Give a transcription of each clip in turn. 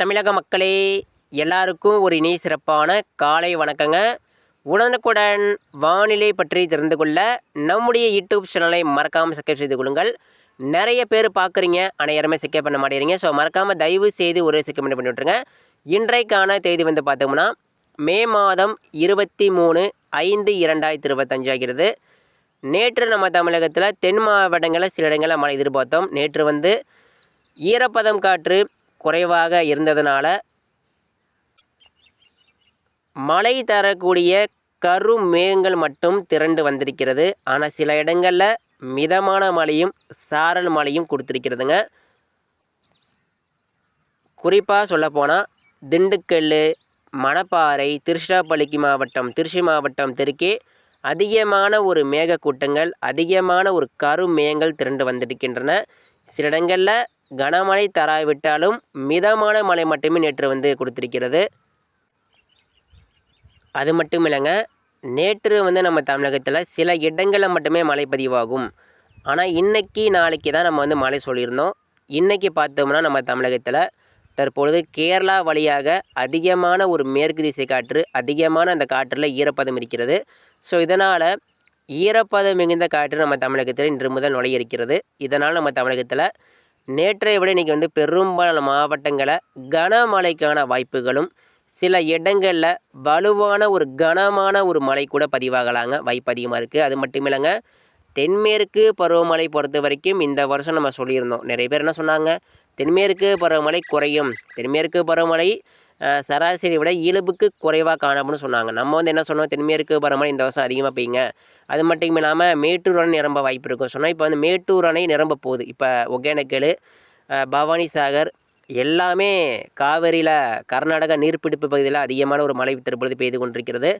தமிழக மக்களே எல்லாருக்கும் ஒரு இனிய சிறப்பான காலை வணக்கங்க. உடனுக்குடன் வானிலை பற்றி தெரிந்து கொள்ள நம்முடைய யூடியூப் சேனலை மறக்காமல் சப்ஸ்கிரைப் செய்து கொள்ளுங்கள். நிறைய பேர் பார்க்குறீங்க ஆனால் யாருமே சப்ஸ்கிரைப் பண்ண மாட்டேங்கிறீங்க. ஸோ மறக்காமல் தயவு செய்து ஒரே சப்ஸ்கிரைப் பண்ணி விட்டுருங்க. இன்றைக்கான தேதி வந்து பார்த்தோம்னா மே மாதம் இருபத்தி மூணு ஐந்து இரண்டாயிரத்தி இருபத்தஞ்சு ஆகிறது. நேற்று நம்ம தமிழகத்தில் தென் மாவட்டங்களில் சில இடங்களில் மழை எதிர்பார்த்தோம். நேற்று வந்து ஈரப்பதம் காற்று குறைவாக இருந்ததுனால மழை தரக்கூடிய கருமேகங்கள் மட்டும் திரண்டு வந்திருக்கிறது. ஆனால் சில இடங்களில் மிதமான மழையும் சாரல் மழையும் கொடுத்துருக்கிறதுங்க. குறிப்பாக சொல்லப்போனால் திண்டுக்கல் மணப்பாறை திருச்சிராப்பள்ளிக்கு மாவட்டம் திருச்சி மாவட்டம் தெற்கே அதிகமான ஒரு மேகக்கூட்டங்கள் அதிகமான ஒரு கருமேகங்கள் திரண்டு வந்திருக்கின்றன. சில இடங்களில் கனமழை தராவிட்டாலும் மிதமான மழை மட்டுமே நேற்று வந்து கொடுத்துருக்கிறது. அது மட்டும் இல்லைங்க நேற்று வந்து நம்ம தமிழகத்தில் சில இடங்களில் மட்டுமே மழை பதிவாகும். ஆனால் இன்றைக்கி நாளைக்கு தான் நம்ம வந்து மழை சொல்லியிருந்தோம். இன்றைக்கி பார்த்தோம்னா நம்ம தமிழகத்தில் தற்பொழுது கேரளா வழியாக அதிகமான ஒரு மேற்கு திசை காற்று அதிகமான அந்த காற்றில் ஈரப்பதம் இருக்கிறது. ஸோ இதனால் ஈரப்பதம் மிகுந்த காற்று நம்ம தமிழகத்தில் இன்று முதல் நுழைய இருக்கிறது. இதனால் நம்ம தமிழகத்தில் நேற்றை விட இன்றைக்கி வந்து பெரும்பாலான மாவட்டங்களில் கனமழைக்கான வாய்ப்புகளும் சில இடங்களில் வலுவான ஒரு கனமான ஒரு மழை கூட பதிவாகலாங்க வாய்ப்பு அதிகமாக இருக்குது அது மட்டும் இல்லைங்க தென்மேற்கு பருவமழை பொறுத்த வரைக்கும் இந்த வருஷம் நம்ம சொல்லியிருந்தோம். நிறைய பேர் என்ன சொன்னாங்க தென்மேற்கு பருவமழை குறையும். தென்மேற்கு பருவமழை சராசரி விட இயல்புக்கு குறைவாக காணப்படும்னு சொன்னாங்க. நம்ம வந்து என்ன சொன்னோம் தென்மேற்கு பருவமழை இந்த வருஷம் அதிகமாக பெய்யுங்க. அது மட்டும் இல்லாமல் மேட்டூர் அணை நிரம்ப வாய்ப்பு இருக்கும் சொன்னால் இப்போ வந்து மேட்டூர் அணை நிரம்ப போகுது. இப்போ ஒகேனக்கல் பவானி சாகர் எல்லாமே காவிரியில் கர்நாடகா நீர்ப்பிடிப்பு பகுதியில் அதிகமான ஒரு மழை தற்பொழுது பெய்து கொண்டிருக்கிறது.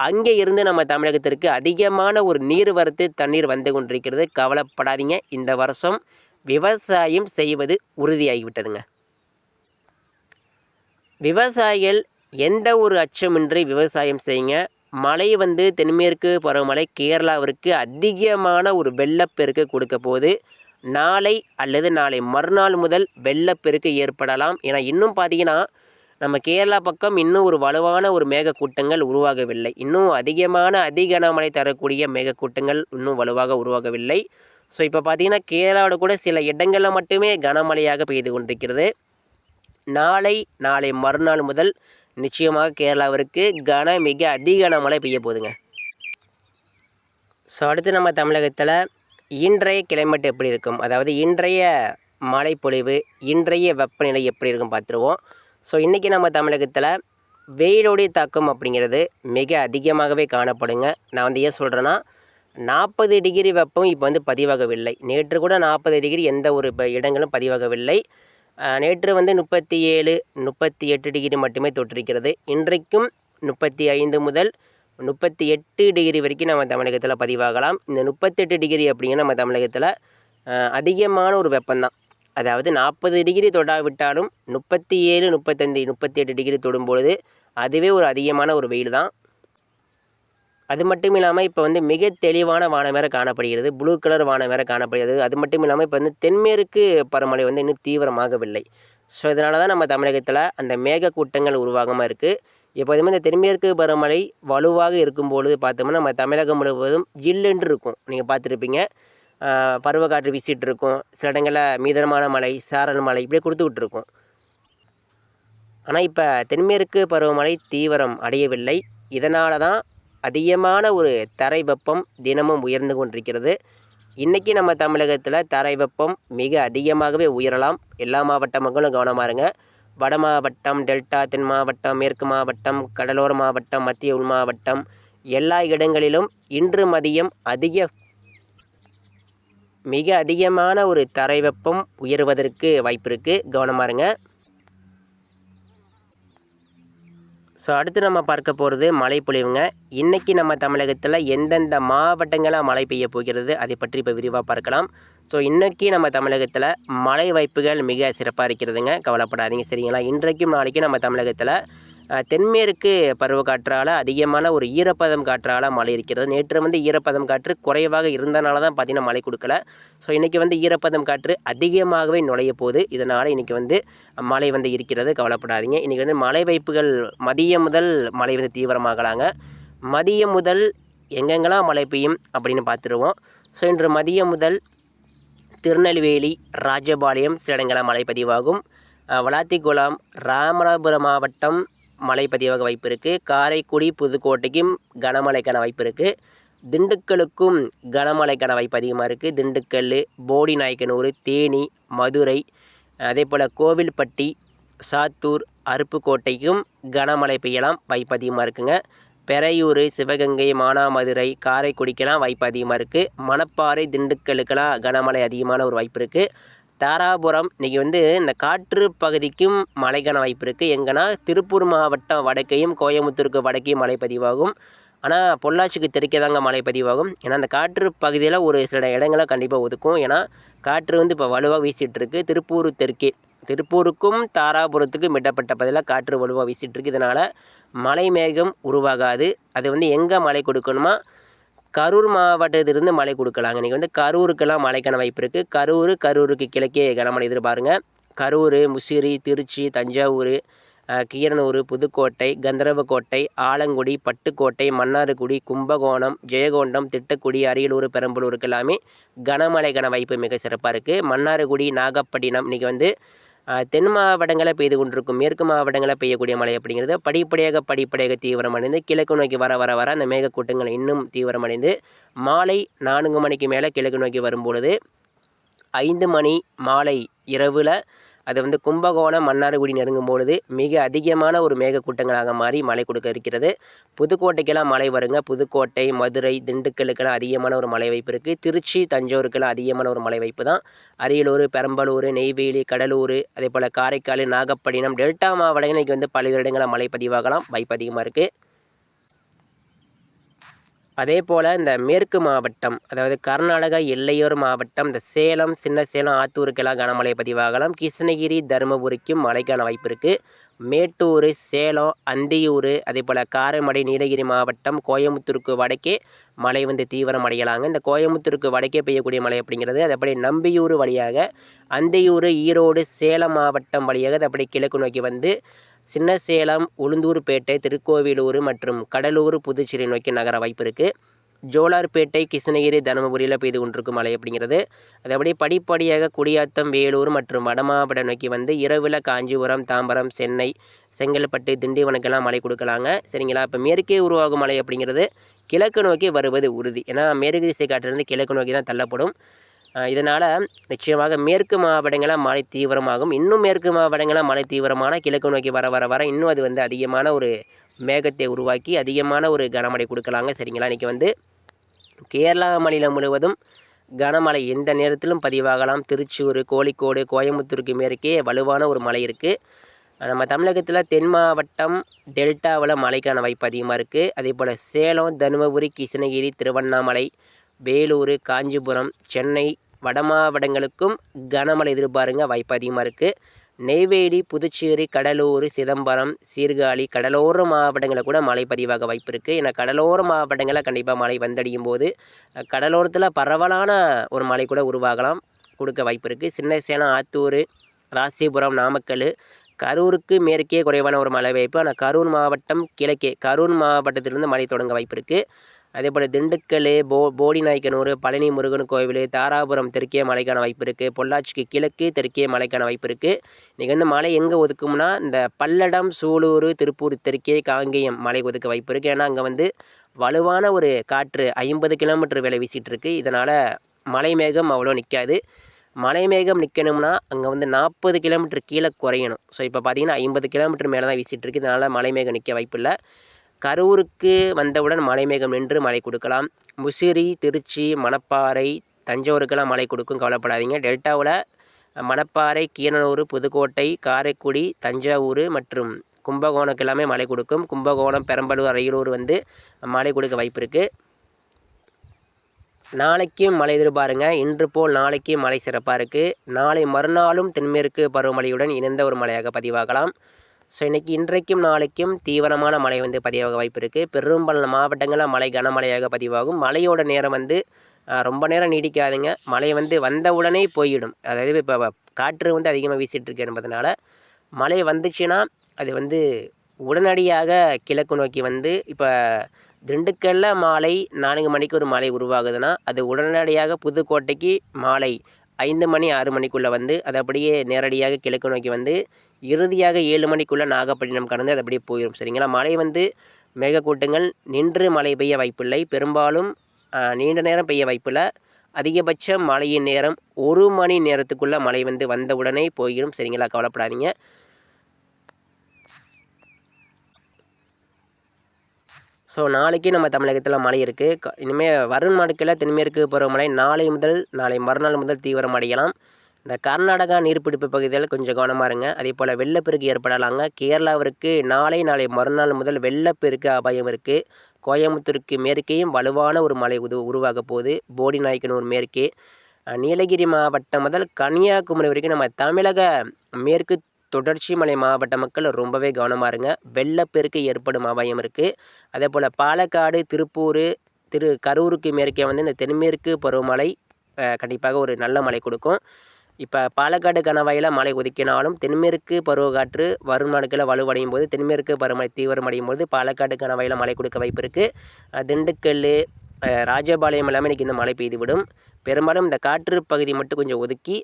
அங்கே இருந்து நம்ம தமிழகத்திற்கு அதிகமான ஒரு நீர் வரத்து தண்ணீர் வந்து கொண்டிருக்கிறது. கவலைப்படாதீங்க. இந்த வருஷம் விவசாயம் செய்வது உறுதியாகிவிட்டதுங்க. விவசாயிகள் எந்த ஒரு அச்சமின்றி விவசாயம் செய்யுங்க. மழை வந்து தென்மேற்கு பருவமழை கேரளாவிற்கு அதிகமான ஒரு வெள்ளப்பெருக்கு கொடுக்க போது நாளை அல்லது நாளை மறுநாள் முதல் வெள்ளப்பெருக்கு ஏற்படலாம். ஏன்னா இன்னும் பார்த்தீங்கன்னா நம்ம கேரளா பக்கம் இன்னும் ஒரு வலுவான ஒரு மேகக்கூட்டங்கள் உருவாகவில்லை. இன்னும் அதிகமான அதிகனமழை தரக்கூடிய மேகக்கூட்டங்கள் இன்னும் வலுவாக உருவாகவில்லை. ஸோ இப்போ பார்த்தீங்கன்னா கேரளாவோட கூட சில இடங்களில் மட்டுமே கனமழையாக பெய்து கொண்டிருக்கிறது. நாளை நாளை மறுநாள் முதல் நிச்சயமாக கேரளாவிற்கு கன மிக அதிக கனமழை பெய்ய போகுதுங்க ஸோ அடுத்து நம்ம தமிழகத்தில் இன்றைய கிளைமேட் எப்படி இருக்கும்? அதாவது இன்றைய மழைப்பொழிவு இன்றைய வெப்பநிலை எப்படி இருக்கும் பார்த்துருவோம். ஸோ இன்றைக்கி நம்ம தமிழகத்தில் வெயிலோடைய தாக்கம் அப்படிங்கிறது மிக அதிகமாகவே காணப்படுங்க. நான் வந்து ஏன் சொல்கிறேன்னா நாற்பது டிகிரி வெப்பம் இப்போ வந்து பதிவாகவில்லை. நேற்று கூட நாற்பது டிகிரி எந்த ஒரு இடங்களும் பதிவாகவில்லை. நேற்று வந்து முப்பத்தி ஏழு முப்பத்தி எட்டு டிகிரி மட்டுமே தொற்றிருக்கிறது. இன்றைக்கும் முப்பத்தி ஐந்து முதல் முப்பத்தி எட்டு டிகிரி வரைக்கும் நம்ம தமிழகத்தில் பதிவாகலாம். இந்த முப்பத்தெட்டு டிகிரி அப்படிங்கிற நம்ம தமிழகத்தில் அதிகமான ஒரு வெப்பம்தான். அதாவது நாற்பது டிகிரி தொடாவிட்டாலும் முப்பத்தி ஏழு முப்பத்தஞ்சு முப்பத்தி எட்டு டிகிரி தொடும்பொழுது அதுவே ஒரு அதிகமான ஒரு வெயில் தான் அது மட்டும் இல்லாமல் இப்போ வந்து மிக தெளிவான வானம் வேறு காணப்படுகிறது. ப்ளூ கலர் வானம் வேறு காணப்படுகிறது. அது மட்டும் இல்லாமல் இப்போ வந்து தென்மேற்கு பருவமழை வந்து இன்னும் தீவிரமாகவில்லை. ஸோ இதனால தான் நம்ம தமிழகத்தில் அந்த மேகக்கூட்டங்கள் உருவாகாமல் இருக்குது இப்போ இந்த தென்மேற்கு பருவமழை வலுவாக இருக்கும்பொழுது பார்த்தோம்னா நம்ம தமிழகம் முழுவதும் ஜில்லுன்று இருக்கும் நீங்கள் பார்த்துருப்பீங்க பருவக்காற்று வீசிகிட்டு இருக்கும் சில இடங்களில் மீதமான மழை சாரல் மழை இப்படியே கொடுத்துக்கிட்டு இருக்கும் ஆனால் இப்போ தென்மேற்கு பருவமழை தீவிரம் அடையவில்லை. இதனால தான் அதிகமான ஒரு தரை வெப்பம் தினமும் உயர்ந்து கொண்டிருக்கிறது. இன்றைக்கி நம்ம தமிழகத்தில் தரை வெப்பம் மிக அதிகமாகவே உயரலாம். எல்லா மாவட்ட மக்களும் கவனமாக இருங்க. வட மாவட்டம் டெல்டா தென் மாவட்டம் மேற்கு மாவட்டம் கடலோர மாவட்டம் மத்திய உள் மாவட்டம் எல்லா இடங்களிலும் இன்று மதியம் அதிக மிக அதிகமான ஒரு தரை வெப்பம் உயர்வதற்கு வாய்ப்பு இருக்குது கவனமாக இருங்க. ஸோ அடுத்து நம்ம பார்க்க போகிறது மழை பொழிவுங்க இன்றைக்கி நம்ம தமிழகத்தில் எந்தெந்த மாவட்டங்களாக மழை பெய்ய போகிறது அதை பற்றி இப்போ விரிவாக பார்க்கலாம். ஸோ இன்றைக்கி நம்ம தமிழகத்தில் மழை வாய்ப்புகள் மிக சிறப்பாக இருக்கிறதுங்க. கவலைப்படாதீங்க சரிங்களா? இன்றைக்கும் நாளைக்கும் நம்ம தமிழகத்தில் தென்மேற்கு தென்மேற்கு பருவக்காற்றால் அதிகமான ஒரு ஈரப்பதம் காற்றால் மழை இருக்கிறது. நேற்று வந்து ஈரப்பதம் காற்று குறைவாக இருந்தனால தான் பார்த்திங்கன்னா மழை கொடுக்கல. ஸோ இன்றைக்கி வந்து ஈரப்பதம் காற்று அதிகமாகவே நுழைய போகுது. இதனால் இன்றைக்கி வந்து மழை வந்து இருக்கிறது. கவலைப்படாதீங்க. இன்றைக்கி வந்து மழை வாய்ப்புகள் மதியம் முதல் மழை வந்து தீவிரமாகலாங்க. மதியம் முதல் எங்கெங்கெல்லாம் மழை பெய்யும் அப்படின்னு பார்த்துருவோம். ஸோ இன்று மதியம் முதல் திருநெல்வேலி ராஜபாளையம் சில இடங்களில் மழை பதிவாகும். வளாத்திக்குளம் ராமநாதபுரம் மாவட்டம் மழை பதிவாக வாய்ப்பு இருக்குது காரைக்குடி புதுக்கோட்டைக்கும் கனமழைக்கான வாய்ப்பு இருக்குது திண்டுக்கலுக்கும் கனமழைக்கான வாய்ப்பு அதிகமாக இருக்குது திண்டுக்கல் போடி நாயக்கனூர் தேனி மதுரை அதே போல் கோவில்பட்டி சாத்தூர் அருப்புக்கோட்டைக்கும் கனமழை பெய்யலாம் வாய்ப்பு அதிகமாக இருக்குங்க. பெரையூர் சிவகங்கை மானாமதுரை காரைக்குடிக்கெல்லாம் வாய்ப்பு அதிகமாக இருக்குது மணப்பாறை திண்டுக்கலுக்கெல்லாம் கனமழை அதிகமான ஒரு வாய்ப்பு இருக்குது தாராபுரம் இன்றைக்கி வந்து இந்த காற்று பகுதிக்கும் மழைக்கான வாய்ப்பு இருக்குது எங்கன்னா திருப்பூர் மாவட்டம் வடக்கையும் கோயம்புத்தூருக்கு வடக்கையும் மழை பதிவாகும். ஆனால் பொள்ளாச்சிக்கு தெற்கே தாங்க மழை பதிவாகும். ஏன்னா அந்த காற்று பகுதியில் ஒரு சில இடங்களை கண்டிப்பாக ஒதுக்கும். ஏன்னா காற்று வந்து இப்போ வலுவாக வீசிகிட்ருக்கு திருப்பூர் தெற்கே திருப்பூருக்கும் தாராபுரத்துக்கும் மிட்டப்பட்ட பதிலாக காற்று வலுவாக வீசிகிட்ருக்கு இதனால் மலை மேகம் உருவாகாது. அது வந்து எங்கே மழை கொடுக்கணுமா? கரூர் மாவட்டத்திலிருந்து மழை கொடுக்கலாங்க. இன்றைக்கி வந்து கரூருக்கெல்லாம் மழைக்கான வாய்ப்பு இருக்குது கரூர் கரூருக்கு கிழக்கே கனமழை எதிர்பாருங்க. கரூர் முசிறி திருச்சி தஞ்சாவூர் கீரனூர் புதுக்கோட்டை கந்தரவக்கோட்டை ஆலங்குடி பட்டுக்கோட்டை மன்னார்குடி கும்பகோணம் ஜெயகொண்டம் திட்டக்குடி அரியலூர் பெரம்பலூருக்கு எல்லாமே கனமழைக்கான வாய்ப்பு மிக சிறப்பாக இருக்குது மன்னார்குடி நாகப்பட்டினம் இன்றைக்கி வந்து தென் மாவட்டங்களில் பெய்து கொண்டிருக்கும். மேற்கு மாவட்டங்களில் பெய்யக்கூடிய மழை அப்படிங்கிறது படிப்படியாக படிப்படியாக தீவிரமடைந்து கிழக்கு நோக்கி வர வர வர அந்த மேகக்கூட்டங்கள் இன்னும் தீவிரமடைந்து மாலை நான்கு மணிக்கு மேலே கிழக்கு நோக்கி வரும்பொழுது ஐந்து மணி மாலை இரவில் அது வந்து கும்பகோணம் மன்னார்குடி நெருங்கும் பொழுது மிக அதிகமான ஒரு மேகக்கூட்டங்களாக மாறி மழை கொடுக்க இருக்கிறது. புதுக்கோட்டைக்கெல்லாம் மழை வருங்க. புதுக்கோட்டை மதுரை திண்டுக்கலுக்கெல்லாம் அதிகமான ஒரு மழை வாய்ப்பு இருக்குது திருச்சி தஞ்சாவூருக்கெல்லாம் அதிகமான ஒரு மழை வாய்ப்பு தான். அரியலூர் பெரம்பலூர் நெய்வேலி கடலூர் அதே போல் காரைக்கால் நாகப்பட்டினம் டெல்டா மாவட்டங்கள் இன்றைக்கி வந்து பல்வேறு இடங்களில் மழை பதிவாகலாம். வாய்ப்பு அதிகமாக இருக்குது அதே போல் இந்த மேற்கு மாவட்டம் அதாவது கர்நாடகா எல்லையோர் மாவட்டம் இந்த சேலம் சின்ன சேலம் ஆத்தூருக்கெல்லாம் கனமழை பதிவாகலாம். கிருஷ்ணகிரி தருமபுரிக்கும் மழைக்கான வாய்ப்பு இருக்குது மேட்டூர் சேலம் அந்தியூர் அதே போல் காரைமடை நீலகிரி மாவட்டம் கோயம்புத்தூருக்கு வடக்கே மழை வந்து தீவிரம் அடையலாங்க. இந்த கோயம்புத்தூருக்கு வடக்கே பெய்யக்கூடிய மழை அப்படிங்கிறது அது அப்படியே நம்பியூர் வழியாக அந்தியூர் ஈரோடு சேலம் மாவட்டம் வழியாக அது அப்படியே கிழக்கு நோக்கி வந்து சின்ன சேலம் உளுந்தூர்பேட்டை திருக்கோவிலூர் மற்றும் கடலூர் புதுச்சேரி நோக்கி நகர வாய்ப்பு இருக்குது ஜோலார்பேட்டை கிருஷ்ணகிரி தருமபுரியில் பெய்து கொண்டிருக்கும் மழை அப்படிங்கிறது. அதேபடி படிப்படியாக குடியாத்தம் வேலூர் மற்றும் வடமாவட்டம் நோக்கி வந்து இரவில் காஞ்சிபுரம் தாம்பரம் சென்னை செங்கல்பட்டு திண்டிவனக்கெல்லாம் மழை கொடுக்கலாங்க. சரிங்களா? இப்போ மேற்கே உருவாகும் மழை அப்படிங்கிறது கிழக்கு நோக்கி வருவது உறுதி. ஏன்னா மேற்கு திசை காற்றிலிருந்து கிழக்கு நோக்கி தான் தள்ளப்படும். இதனால் நிச்சயமாக மேற்கு மாவட்டங்களில் மழை தீவிரமாகும். இன்னும் மேற்கு மாவட்டங்களில் மழை தீவிரமான கிழக்கு நோக்கி வர வர வர இன்னும் அது வந்து அதிகமான ஒரு மேகத்தை உருவாக்கி அதிகமான ஒரு கனமழை கொடுக்கலாங்க. சரிங்களா? இன்றைக்கி வந்து கேரளா மாநிலம் முழுவதும் கனமழை எந்த நேரத்திலும் பதிவாகலாம். திருச்சூர் கோழிக்கோடு கோயம்புத்தூருக்கு மேற்கே வலுவான ஒரு மழை இருக்குது நம்ம தமிழகத்தில் தென் மாவட்டம் டெல்டாவில் மழைக்கான வாய்ப்பு அதிகமாக இருக்குது அதே போல் சேலம் தருமபுரி கிருஷ்ணகிரி திருவண்ணாமலை வேலூர் காஞ்சிபுரம் சென்னை வட மாவட்டங்களுக்கும் கனமழை எதிர்பாருங்க வாய்ப்பு அதிகமாக இருக்குது நெய்வேலி புதுச்சேரி கடலூர் சிதம்பரம் சீர்காழி கடலோர மாவட்டங்களில் கூட மழை பதிவாக வாய்ப்பு இருக்குது ஏன்னா கடலோர மாவட்டங்களில் கண்டிப்பாக மழை வந்தடியும் போது கடலோரத்தில் பரவலான ஒரு மழை கூட உருவாகலாம் கொடுக்க வாய்ப்பு இருக்குது சின்ன சேலம் ஆத்தூர் ராசிபுரம் நாமக்கல் கரூருக்கு மேற்கே குறைவான ஒரு மழை வாய்ப்பு. ஆனால் கரூர் மாவட்டம் கிழக்கே கரூர் மாவட்டத்திலிருந்து மழை தொடங்க வாய்ப்பு இருக்குது அதே போல் திண்டுக்கல் போ போடிநாயக்கனூர் பழனி முருகன் கோவில் தாராபுரம் தெற்கே மலைக்கான வாய்ப்பு இருக்குது பொள்ளாச்சிக்கு கிழக்கு தெற்கே மலைக்கான வாய்ப்பு இருக்குது இன்றைக்கி வந்து மலை எங்கே ஒதுக்கும்னா இந்த பல்லடம் சூலூர் திருப்பூர் தெற்கே காங்கேயம் மலை ஒதுக்க வாய்ப்பு இருக்குது ஏன்னா அங்கே வந்து வலுவான ஒரு காற்று ஐம்பது கிலோமீட்டர் வேலை வீசிகிட்டு இருக்குது இதனால் மலை மேகம் அவ்வளோ நிற்காது மலை மேகம் நிற்கணும்னா அங்கே வந்து நாற்பது கிலோமீட்டர் கீழே குறையணும். ஸோ இப்போ பார்த்தீங்கன்னா ஐம்பது கிலோமீட்டர் மேலே தான் வீசிகிட்டு இருக்குது இதனால் மலை மேகம் நிற்க வாய்ப்பில்லை கரூருக்கு வந்தவுடன் மலைமேகம் நின்று மழை கொடுக்கலாம். முசிறி திருச்சி மணப்பாறை தஞ்சாவூருக்கெல்லாம் மழை கொடுக்கும் கவலைப்படாதீங்க. டெல்டாவில் மணப்பாறை கீரனூர் புதுக்கோட்டை காரைக்குடி தஞ்சாவூர் மற்றும் கும்பகோணக்கு எல்லாமே மழை கொடுக்கும். கும்பகோணம் பெரம்பலூர் அரியலூர் வந்து மழை கொடுக்க வாய்ப்பு இருக்குது நாளைக்கும் மழை எதிர்பாருங்க. இன்று போல் நாளைக்கும் மழை சிறப்பாக இருக்குது நாளை மறுநாளும் தென்மேற்கு பருவமழையுடன் இணைந்த ஒரு மழையாக பதிவாகலாம். ஸோ இன்றைக்கி இன்றைக்கும் நாளைக்கும் தீவிரமான மழை வந்து பதிவாக வாய்ப்பு இருக்குது பெரும்பாலான மாவட்டங்களில் மழை கனமழையாக பதிவாகும். மழையோட நேரம் வந்து ரொம்ப நேரம் நீடிக்காதுங்க. மழை வந்து வந்த உடனே போயிடும். அதாவது இப்போ காற்று வந்து அதிகமாக வீசிட்டு இருக்கு என்பதனால மழை வந்துச்சுன்னா அது வந்து உடனடியாக கிழக்கு நோக்கி வந்து இப்போ திண்டுக்கல்ல மாலை நான்கு மணிக்கு ஒரு மழை உருவாகுதுன்னா அது உடனடியாக புதுக்கோட்டைக்கு மாலை ஐந்து மணி ஆறு மணிக்குள்ளே வந்து அது அப்படியே நேரடியாக கிழக்கு நோக்கி வந்து இறுதியாக ஏழு மணிக்குள்ளே நாகப்பட்டினம் கடந்து அது அப்படியே போயிடும் சரிங்களா? மழை வந்து மேகக்கூட்டங்கள் நின்று மழை பெய்ய வாய்ப்பில்லை. பெரும்பாலும் நீண்ட நேரம் பெய்ய வாய்ப்பில்லை. அதிகபட்ச மழையின் நேரம் ஒரு மணி நேரத்துக்குள்ளே மழை வந்து வந்த உடனே போயிடும் சரிங்களா? கவலைப்படாதீங்க. ஸோ நாளைக்கு நம்ம தமிழகத்தில் மழை இருக்குது இனிமேல் வரும் நாட்களில் தென்மேற்கு பருவமழை நாளை முதல் நாளை மறுநாள் முதல் தீவிரம் அடையலாம் இந்த கர்நாடகா நீர்பிடிப்பு பகுதியில் கொஞ்சம் கவனமாக இருங்க. அதே போல் வெள்ளப்பெருக்கு ஏற்படலாங்க. கேரளாவிற்கு நாளை நாளை மறுநாள் முதல் வெள்ளப்பெருக்கு அபாயம் இருக்குது கோயம்புத்தூருக்கு மேற்கேயும் வலுவான ஒரு மலை உது உருவாக போகுது. போடி நாயக்கனூர் மேற்கே நீலகிரி மாவட்டம் முதல் கன்னியாகுமரி வரைக்கும் நம்ம தமிழக மேற்கு தொடர்ச்சி மலை மாவட்ட மக்கள் ரொம்பவே கவனமாக இருங்க. வெள்ளப்பெருக்கு ஏற்படும் அபாயம் இருக்குது அதே போல் பாலக்காடு திருப்பூர் திரு கரூருக்கு மேற்கே வந்து இந்த தென்மேற்கு பருவமழை கண்டிப்பாக ஒரு நல்ல மழை கொடுக்கும். இப்போ பாலக்காடு கணவாயில் மழை ஒதுக்கினாலும் தென்மேற்கு பருவக்காற்று வரும் நாட்களில் வலுவடையும் போது தென்மேற்கு பருவமழை தீவிரமடையும் போது பாலக்காடு கணவாயில் மழை கொடுக்க வாய்ப்பு இருக்குது திண்டுக்கல் ராஜபாளையம் எல்லாமே இன்றைக்கி இந்த மழை பெய்துவிடும். பெரும்பாலும் இந்த காற்று பகுதி மட்டும் கொஞ்சம் ஒதுக்கி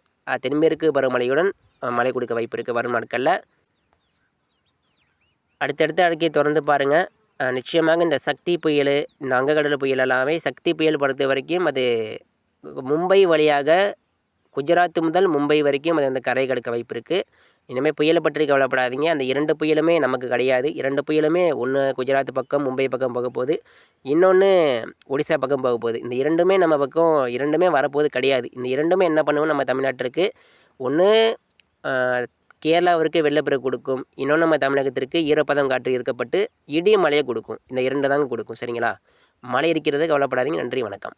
தென்மேற்கு பருவமழையுடன் மழை கொடுக்க வாய்ப்பு இருக்குது வரும் நாட்களில். அடுத்தடுத்த அறிக்கையை திறந்து பாருங்கள் நிச்சயமாக இந்த சக்தி புயல் இந்த அங்ககடல் புயல் எல்லாமே சக்தி புயல் பொறுத்த வரைக்கும் அது மும்பை வழியாக குஜராத் முதல் மும்பை வரைக்கும் அது வந்து கரை கடக்க வாய்ப்பு இருக்குது இனிமேல் புயலை பற்றி கவலைப்படாதீங்க. அந்த இரண்டு புயலுமே நமக்கு கிடையாது. இரண்டு புயலுமே ஒன்று குஜராத் பக்கம் மும்பை பக்கம் போக போகுது. இன்னொன்று ஒடிசா பக்கம் போக போகுது. இந்த இரண்டுமே நம்ம பக்கம் இரண்டுமே வரப்போகுது கிடையாது. இந்த இரண்டுமே என்ன பண்ணுவோம் நம்ம தமிழ்நாட்டிற்கு ஒன்று கேரளாவிற்கு வெள்ளப்பெருக்கு கொடுக்கும். இன்னொன்று நம்ம தமிழகத்திற்கு ஈரப்பதம் காற்று இருக்கப்பட்டு இடி மழையை கொடுக்கும். இந்த இரண்டு தாங்க கொடுக்கும். சரிங்களா? மழை இருக்கிறது கவலைப்படாதீங்க. நன்றி வணக்கம்.